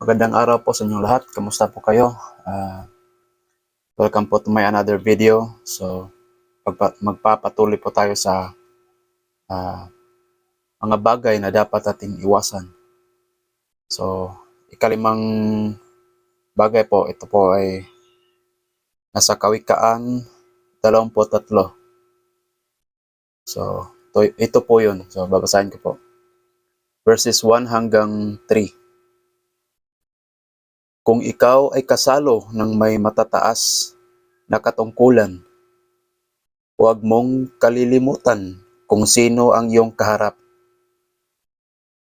Magandang araw po sa inyong lahat. Kamusta po kayo? Ah, welcome po to my another video. So, pagpa- magpapatuloy po tayo sa ah, mga bagay na dapat ating iwasan. So, ikalimang bagay po, ito po ay nasa kawikaan 23. So, to, ito po yun. So, babasahin ko po. Verses 1 hanggang 3. Kung ikaw ay kasalo ng may matataas na katungkulan, huwag mong kalilimutan kung sino ang iyong kaharap.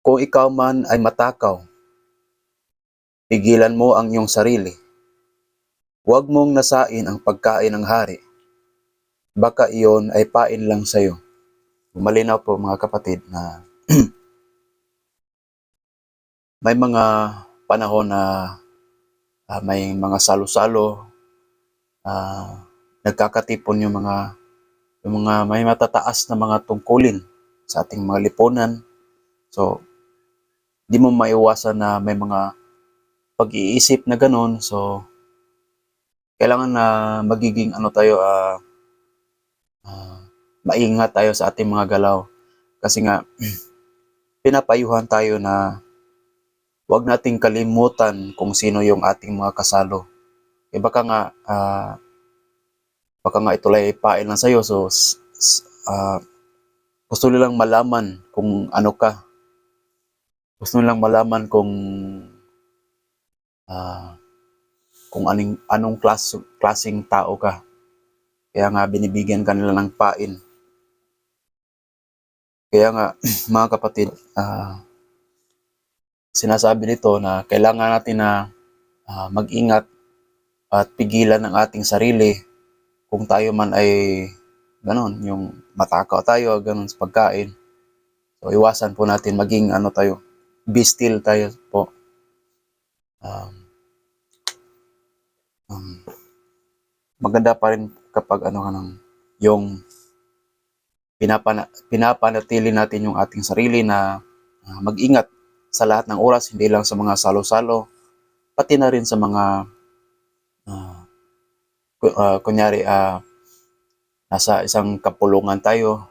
Kung ikaw man ay matakaw, pigilan mo ang iyong sarili. Huwag mong nasain ang pagkain ng hari. Baka iyon ay pain lang sa'yo. Malinaw po mga kapatid na may mga panahon na ah, may mga salo-salo, ah, nagkakatipon yung mga yung mga may matataas na mga tungkulin sa ating mga lipunan. So, di mo maiwasan na may mga pag-iisip na ganun. So, kailangan na magiging ano tayo, ah, ah, maingat tayo sa ating mga galaw. Kasi nga, pinapayuhan tayo na huwag nating kalimutan kung sino yung ating mga kasalo. Eh baka nga, ah, baka nga ito lang ipain lang sa'yo. So, ah, gusto nilang malaman kung ano ka. Gusto nilang malaman kung ah, kung aning, anong klas, klaseng tao ka. Kaya nga binibigyan ka nila ng pain. Kaya nga, mga kapatid, ah, sinasabi nito na kailangan natin na ah, mag-ingat at pigilan ang ating sarili kung tayo man ay ganon, yung matakaw tayo, ganon sa pagkain. So, iwasan po natin maging ano tayo, be still tayo po. Um, um, maganda pa rin kapag ano ka ng, yung pinapana, pinapanatili natin yung ating sarili na ah, mag-ingat sa lahat ng oras, hindi lang sa mga salo-salo, pati na rin sa mga ku- ah, kunyari ah, nasa isang kapulungan tayo.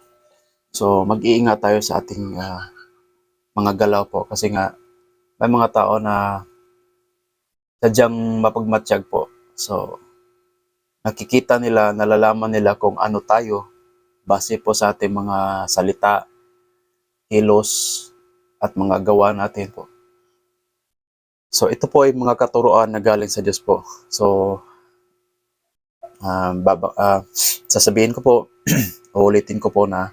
So mag-iingat tayo sa ating ah, mga galaw po kasi nga may mga tao na sadyang mapagmatsyag po. So nakikita nila, nalalaman nila kung ano tayo base po sa ating mga salita, kilos, at mga gawa natin po. So ito po ay mga katuruan na galing sa Diyos po. So um, baba, ah, sasabihin ko po, uulitin ko po na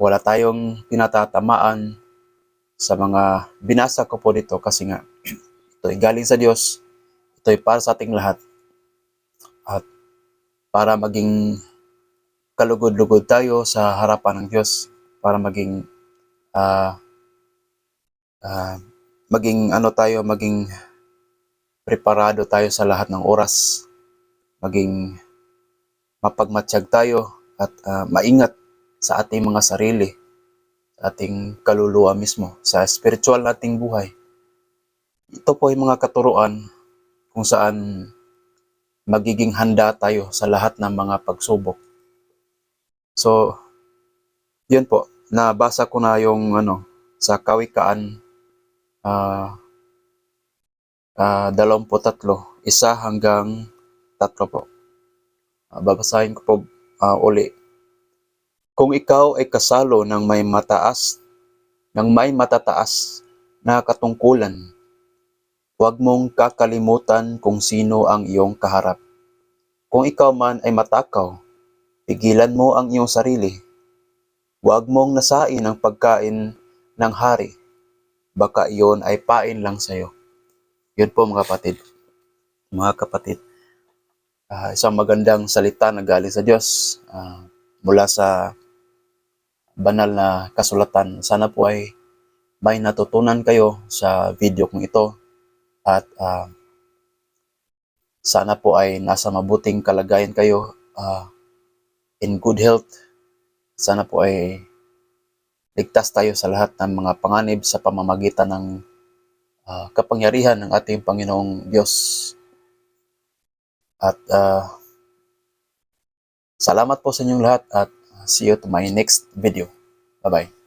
wala tayong pinatatamaan sa mga binasa ko po dito kasi nga ito ay galing sa Diyos. Ito ay para sa ating lahat. At para maging kalugod-lugod tayo sa harapan ng Diyos. Para maging ah, ah, maging ano tayo, maging preparado tayo sa lahat ng oras. Maging mapagmatsyag tayo at ah, maingat sa ating mga sarili, sa ating kaluluwa mismo, sa spiritual nating buhay. Ito po ay mga katuruan kung saan magiging handa tayo sa lahat ng mga pagsubok. So, yun po, nabasa ko na yung ano, sa kawikaan ah, dalawamput tatlo, isa hanggang tatlo po. Ah, babasahin ko po ah, uli. Kung ikaw ay kasalo ng may mataas, ng may matataas na katungkulan, huwag mong kakalimutan kung sino ang iyong kaharap. Kung ikaw man ay matakaw, pigilan mo ang iyong sarili. Huwag mong nasain ang pagkain ng hari. Baka iyon ay pain lang sa'yo. Yun po mga kapatid. Mga kapatid, ah, isang magandang salita na galing sa Diyos ah, mula sa banal na kasulatan. Sana po ay may natutunan kayo sa video kong ito at ah, sana po ay nasa mabuting kalagayan kayo ah, in good health. Sana po ay ligtas tayo sa lahat ng mga panganib sa pamamagitan ng ah, kapangyarihan ng ating Panginoong Diyos. At ah, salamat po sa inyong lahat at see you to my next video. Bye-bye.